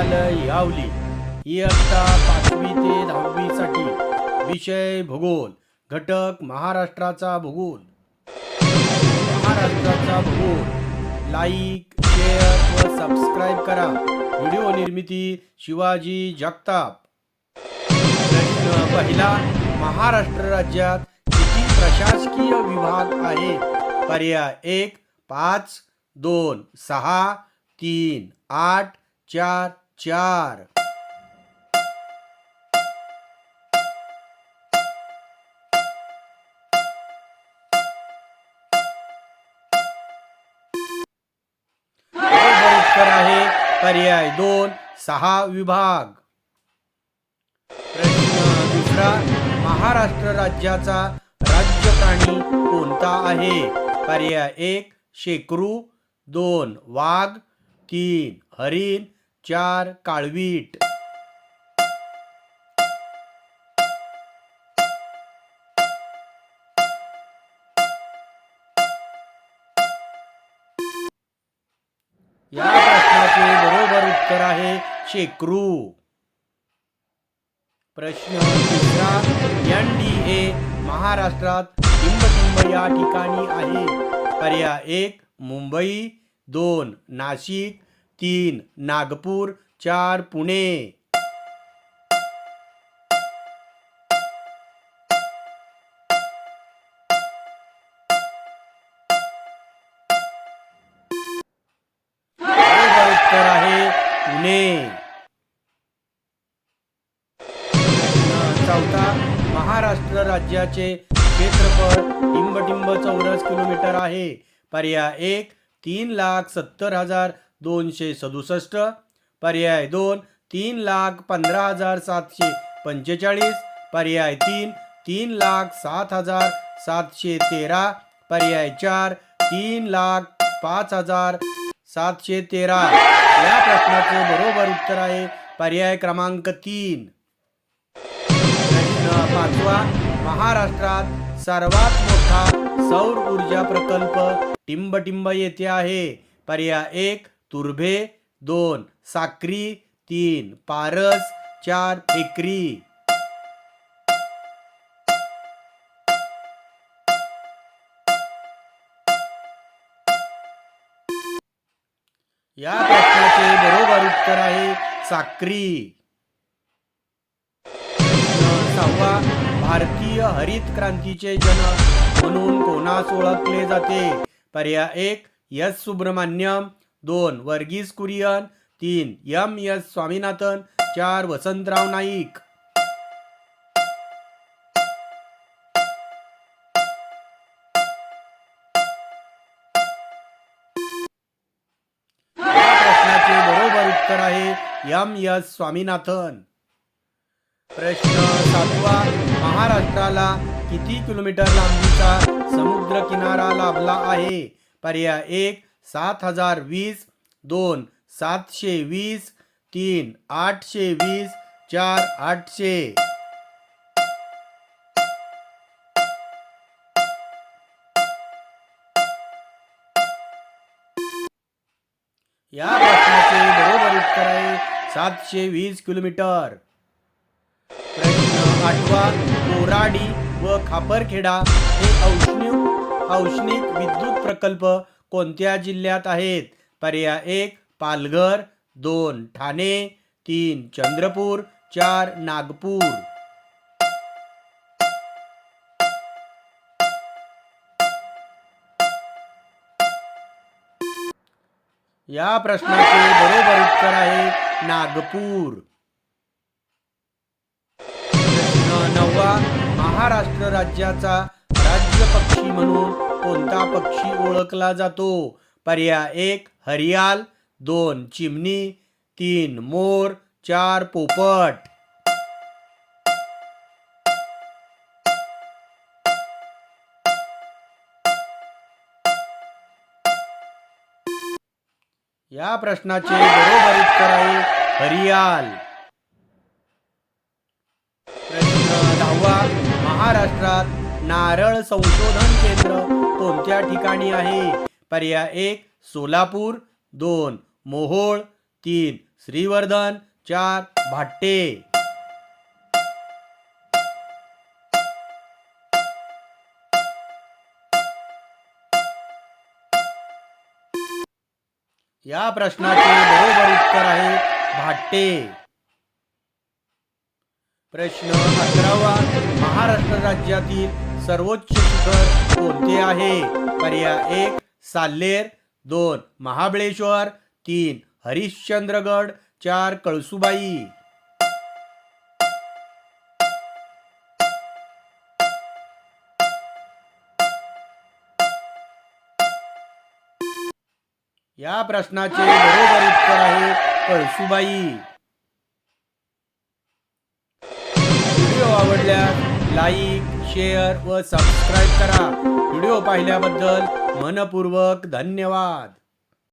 विद्यालय यावली. इयत्ता पाचवी ते दहावीसाठी विषय भूगोल घटक महाराष्ट्राचा भूगोल. महाराष्ट्राचा भूगोल. लाईक शेअर व सबस्क्राईब करा. व्हिडिओ निर्मिती शिवाजी जगताप. प्रश्न पहिला महाराष्ट्र राज्यात किती प्रशासकीय विभाग आहेत पर्याय एक पाच दोन सहा तीन आठ चार चार. उत्तर आहे पर्याय दोन सहा विभाग. प्रश्न दुसरा महाराष्ट्र राज्याचा राज्य प्राणी कोणता आहे? पर्याय एक शेकरू दोन वाघ. तीन हरिण. चार काळवीट. या प्रश्नाचे बरोबर उत्तर आहे शेकरू. प्रश्न तिसरा एन डी ए महाराष्ट्रात टिंबटिंब या ठिकाणी आहे. पर्याय एक मुंबई. दोन नाशिक. तीन नागपूर चार पुणे. उत्तर आहे पुणे. चौथा महाराष्ट्र राज्याचे क्षेत्रफळ टिंबटिंब चौरस किलोमीटर आहे. पर्याय एक तीन लाख सत्तर हजार दोनशे सदुसष्ट पर्याय दोन तीन लाख पंधरा हजार सातशे पंचेचाळीस पर्याय तीन तीन लाख सात हजार सातशे तेरा पर्याय चार तीन लाख पाच हजार सातशे तेरा. या प्रश्नाचे बरोबर उत्तर आहे पर्याय क्रमांक तीन. प्रश्न पाचवा महाराष्ट्रात सर्वात मोठा सौर ऊर्जा प्रकल्प टिंबटिंब येथे आहे. पर्याय एक तुर्भे दोन साक्री तीन पारस चार एकरी. या प्रश्नाचे बरोबर उत्तर आहे साक्री. सहावा भारतीय हरित क्रांतीचे जनक म्हणून कोणास ओळखले जाते? पर्याय एक यस सुब्रमण्यम दोन वर्गीस कुरियन. तीन एम एस स्वामीनाथन. चार वसंतराव नाईक. प्रश्नाचे उत्तर आहे एम एस स्वामीनाथन. प्रश्न सातवा महाराष्ट्राला किती किलोमीटर लांबीचा समुद्र किनारा लाभला आहे? पर्याय एक सात हजार वीस दोन सातशे वीस तीन आठशे वीस चार आठशे. या प्रश्नाचे बरोबर उत्तर आहे सातशे वीस किलोमीटर. प्रश्न आठवा कोराडी व खापरखेडा हे औष्णिक औष्णिक विद्युत प्रकल्प कोणत्या जिल्ह्यात आहेत? पर्याय एक पालघर दोन ठाणे तीन चंद्रपूर चार नागपूर. या प्रश्नाचे बरोबर उत्तर आहे नागपूर. प्रश्न नववा महाराष्ट्र राज्याचा राज्य पक्षी म्हणून कोणता पक्षी ओळखला जातो? पर्याय एक हरियाल. दोन चिमणी. तीन मोर. चार पोपट. या प्रश्नाचे बरोबर उत्तर आहे हरियाल. प्रश्न दहावा महाराष्ट्रात नारळ संशोधन केंद्र कोणत्या ठिकाणी आहे? पर्याय एक सोलापूर. दोन मोहोळ. तीन श्रीवर्धन. चार भाट्टे. या प्रश्नाचे बरोबर उत्तर आहे भाट्टे. प्रश्न अकरावा. महाराष्ट्र राज्यातील सर्वोच्च शिखर कोणते आहे? पर्याय एक साल्लेर. दोन महाबळेश्वर. तीन हरिश्चंद्रगड. चार कळसुबाई. या प्रश्नाचे बरोबर उत्तर आहे कळसुबाई. व्हिडिओ आवडल्या लाईक शेअर व सबस्क्राईब करा. व्हिडिओ पाहिल्याबद्दल मनपूर्वक धन्यवाद.